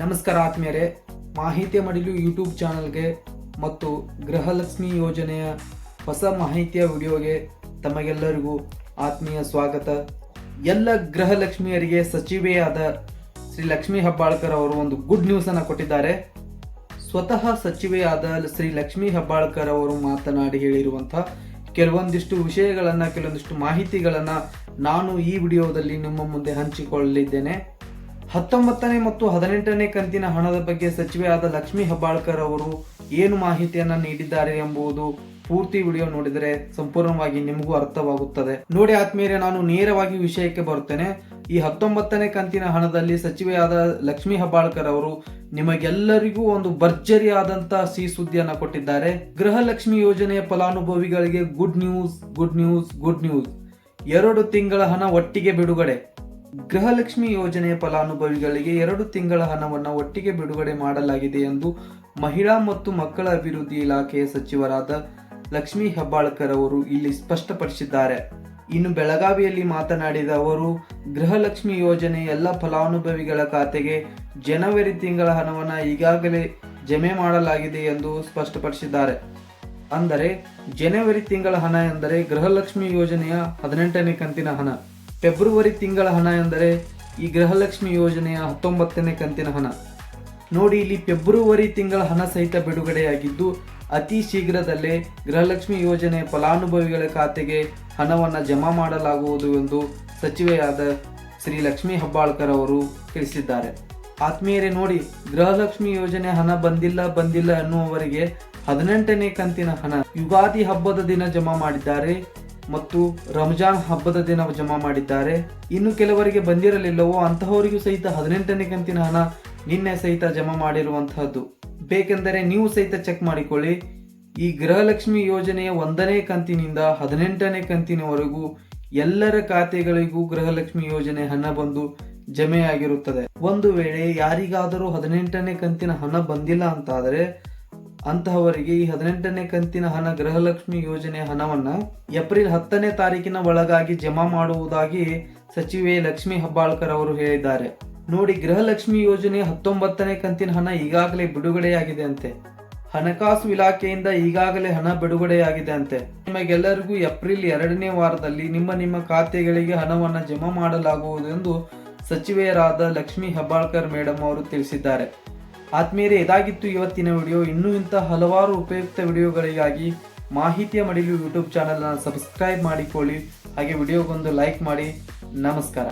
ನಮಸ್ಕಾರ ಆತ್ಮೀಯರೇ. ಮಾಹಿತಿ ಮಡಿಲು ಯೂಟ್ಯೂಬ್ ಚಾನಲ್ಗೆ ಮತ್ತು ಗೃಹಲಕ್ಷ್ಮಿ ಯೋಜನೆಯ ಹೊಸ ಮಾಹಿತಿಯ ವಿಡಿಯೋಗೆ ತಮಗೆಲ್ಲರಿಗೂ ಆತ್ಮೀಯ ಸ್ವಾಗತ. ಎಲ್ಲ ಗೃಹಲಕ್ಷ್ಮಿಯರಿಗೆ ಸಚಿವೆಯಾದ ಶ್ರೀ ಲಕ್ಷ್ಮೀ ಹೆಬ್ಬಾಳ್ಕರ್ ಅವರು ಒಂದು ಗುಡ್ ನ್ಯೂಸ್ ಅನ್ನು ಕೊಟ್ಟಿದ್ದಾರೆ. ಸ್ವತಃ ಸಚಿವೆಯಾದ ಶ್ರೀ ಲಕ್ಷ್ಮೀ ಹೆಬ್ಬಾಳ್ಕರ್ ಅವರು ಮಾತನಾಡಿ ಹೇಳಿರುವಂಥ ಕೆಲವೊಂದಿಷ್ಟು ವಿಷಯಗಳನ್ನು, ಕೆಲವೊಂದಿಷ್ಟು ಮಾಹಿತಿಗಳನ್ನು ನಾನು ಈ ವಿಡಿಯೋದಲ್ಲಿ ನಿಮ್ಮ ಮುಂದೆ ಹಂಚಿಕೊಳ್ಳಲಿದ್ದೇನೆ. ಹತ್ತೊಂಬತ್ತನೇ ಮತ್ತು ಹದಿನೆಂಟನೇ ಕಂತಿನ ಹಣದ ಬಗ್ಗೆ ಸಚಿವೆಯಾದ ಲಕ್ಷ್ಮಿ ಹೆಬ್ಬಾಳ್ಕರ್ ಅವರು ಏನು ಮಾಹಿತಿಯನ್ನ ನೀಡಿದ್ದಾರೆ ಎಂಬುದು ಪೂರ್ತಿ ವಿಡಿಯೋ ನೋಡಿದರೆ ಸಂಪೂರ್ಣವಾಗಿ ನಿಮಗೂ ಅರ್ಥವಾಗುತ್ತದೆ. ನೋಡಿ ಆತ್ಮೀಯರೇ, ನಾನು ನೇರವಾಗಿ ವಿಷಯಕ್ಕೆ ಬರುತ್ತೇನೆ. ಈ ಹತ್ತೊಂಬತ್ತನೇ ಕಂತಿನ ಹಣದಲ್ಲಿ ಸಚಿವೆಯಾದ ಲಕ್ಷ್ಮಿ ಹೆಬ್ಬಾಳ್ಕರ್ ಅವರು ನಿಮಗೆಲ್ಲರಿಗೂ ಒಂದು ಭರ್ಜರಿಯಾದಂತಹ ಸಿಹಿ ಸುದ್ದಿಯನ್ನ ಕೊಟ್ಟಿದ್ದಾರೆ. ಗೃಹಲಕ್ಷ್ಮಿ ಯೋಜನೆಯ ಫಲಾನುಭವಿಗಳಿಗೆ good news good news good news ಎರಡು ತಿಂಗಳ ಹಣ ಒಟ್ಟಿಗೆ ಬಿಡುಗಡೆ. ಗೃಹಲಕ್ಷ್ಮಿ ಯೋಜನೆಯ ಫಲಾನುಭವಿಗಳಿಗೆ ಎರಡು ತಿಂಗಳ ಹಣವನ್ನು ಒಟ್ಟಿಗೆ ಬಿಡುಗಡೆ ಮಾಡಲಾಗಿದೆ ಎಂದು ಮಹಿಳಾ ಮತ್ತು ಮಕ್ಕಳ ಅಭಿವೃದ್ಧಿ ಇಲಾಖೆಯ ಸಚಿವರಾದ ಲಕ್ಷ್ಮೀ ಹೆಬ್ಬಾಳ್ಕರ್ ಅವರು ಇಲ್ಲಿ ಸ್ಪಷ್ಟಪಡಿಸಿದ್ದಾರೆ. ಇನ್ನು ಬೆಳಗಾವಿಯಲ್ಲಿ ಮಾತನಾಡಿದ ಅವರು, ಗೃಹಲಕ್ಷ್ಮಿ ಯೋಜನೆ ಎಲ್ಲ ಫಲಾನುಭವಿಗಳ ಖಾತೆಗೆ ಜನವರಿ ತಿಂಗಳ ಹಣವನ್ನು ಈಗಾಗಲೇ ಜಮೆ ಮಾಡಲಾಗಿದೆ ಎಂದು ಸ್ಪಷ್ಟಪಡಿಸಿದ್ದಾರೆ. ಅಂದರೆ, ಜನವರಿ ತಿಂಗಳ ಹಣ ಎಂದರೆ ಗೃಹಲಕ್ಷ್ಮಿ ಯೋಜನೆಯ ಹದಿನೆಂಟನೇ ಕಂತಿನ ಹಣ. ಫೆಬ್ರವರಿ ತಿಂಗಳ ಹಣ ಎಂದರೆ ಈ ಗೃಹಲಕ್ಷ್ಮಿ ಯೋಜನೆಯ ಹತ್ತೊಂಬತ್ತನೇ ಕಂತಿನ ಹಣ. ನೋಡಿ, ಇಲ್ಲಿ ಫೆಬ್ರವರಿ ತಿಂಗಳ ಹಣ ಸಹಿತ ಬಿಡುಗಡೆಯಾಗಿದ್ದು, ಅತಿ ಶೀಘ್ರದಲ್ಲೇ ಗೃಹಲಕ್ಷ್ಮಿ ಯೋಜನೆ ಫಲಾನುಭವಿಗಳ ಖಾತೆಗೆ ಹಣವನ್ನು ಜಮಾ ಮಾಡಲಾಗುವುದು ಎಂದು ಸಚಿವೆಯಾದ ಶ್ರೀ ಲಕ್ಷ್ಮೀ ಹೆಬ್ಬಾಳ್ಕರ್ ಅವರು ತಿಳಿಸಿದ್ದಾರೆ. ಆತ್ಮೀಯರೇ, ನೋಡಿ, ಗೃಹಲಕ್ಷ್ಮಿ ಯೋಜನೆ ಹಣ ಬಂದಿಲ್ಲ ಬಂದಿಲ್ಲ ಎನ್ನುವವರಿಗೆ ಹದಿನೆಂಟನೇ ಕಂತಿನ ಹಣ ಯುಗಾದಿ ಹಬ್ಬದ ದಿನ ಜಮಾ ಮಾಡಿದ್ದಾರೆ. ಮತ್ತು ರಂಜಾನ್ ಹಬ್ಬದ ದಿನ ಜಮಾ ಮಾಡಿದ್ದಾರೆ. ಇನ್ನು ಕೆಲವರಿಗೆ ಬಂದಿರಲಿಲ್ಲವೋ ಅಂತಹವರಿಗೂ ಸಹಿತ ಹದಿನೆಂಟನೇ ಕಂತಿನ ಹಣ ನಿನ್ನೆ ಸಹಿತ ಜಮಾ ಮಾಡಿರುವಂತಹದ್ದು. ಬೇಕೆಂದರೆ ನೀವು ಸಹಿತ ಚೆಕ್ ಮಾಡಿಕೊಳ್ಳಿ. ಈ ಗೃಹಲಕ್ಷ್ಮಿ ಯೋಜನೆಯ ಒಂದನೇ ಕಂತಿನಿಂದ ಹದಿನೆಂಟನೇ ಕಂತಿನವರೆಗೂ ಎಲ್ಲರ ಖಾತೆಗಳಿಗೂ ಗೃಹಲಕ್ಷ್ಮಿ ಯೋಜನೆ ಹಣ ಬಂದು ಜಮೆಯಾಗಿರುತ್ತದೆ. ಒಂದು ವೇಳೆ ಯಾರಿಗಾದರೂ ಹದಿನೆಂಟನೇ ಕಂತಿನ ಹಣ ಬಂದಿಲ್ಲ ಅಂತಾದರೆ ಅಂತಹವರಿಗೆ ಈ ಹದಿನೆಂಟನೇ ಕಂತಿನ ಹಣ ಗೃಹಲಕ್ಷ್ಮಿ ಯೋಜನೆ ಹಣವನ್ನು ಏಪ್ರಿಲ್ ಹತ್ತನೇ ತಾರೀಕಿನ ಒಳಗಾಗಿ ಜಮಾ ಮಾಡುವುದಾಗಿ ಸಚಿವೆ ಲಕ್ಷ್ಮಿ ಹೆಬ್ಬಾಳ್ಕರ್ ಅವರು ಹೇಳಿದ್ದಾರೆ. ನೋಡಿ, ಗೃಹಲಕ್ಷ್ಮಿ ಯೋಜನೆ ಹತ್ತೊಂಬತ್ತನೇ ಕಂತಿನ ಹಣ ಈಗಾಗಲೇ ಬಿಡುಗಡೆಯಾಗಿದೆ ಅಂತೆ. ಹಣಕಾಸು ಇಲಾಖೆಯಿಂದ ಈಗಾಗಲೇ ಹಣ ಬಿಡುಗಡೆಯಾಗಿದೆ ಅಂತೆ. ನಿಮಗೆಲ್ಲರಿಗೂ ಏಪ್ರಿಲ್ ಎರಡನೇ ವಾರದಲ್ಲಿ ನಿಮ್ಮ ನಿಮ್ಮ ಖಾತೆಗಳಿಗೆ ಹಣವನ್ನು ಜಮಾ ಮಾಡಲಾಗುವುದು ಎಂದು ಸಚಿವೆಯರಾದ ಲಕ್ಷ್ಮಿ ಹೆಬ್ಬಾಳ್ಕರ್ ಮೇಡಮ್ ಅವರು ತಿಳಿಸಿದ್ದಾರೆ. ಆತ್ಮೀಯರೇ, ಇದಾಗಿತ್ತು ಇವತ್ತಿನ ವಿಡಿಯೋ. ಇನ್ನೂ ಇಂಥ ಹಲವಾರು ಉಪಯುಕ್ತ ವಿಡಿಯೋಗಳಿಗಾಗಿ ಮಾಹಿತಿಯ ಮಡಿಲು ಯೂಟ್ಯೂಬ್ ಚಾನಲ್ನ ಸಬ್ಸ್ಕ್ರೈಬ್ ಮಾಡಿಕೊಳ್ಳಿ. ಹಾಗೆ ವಿಡಿಯೋಗೊಂದು ಲೈಕ್ ಮಾಡಿ. ನಮಸ್ಕಾರ.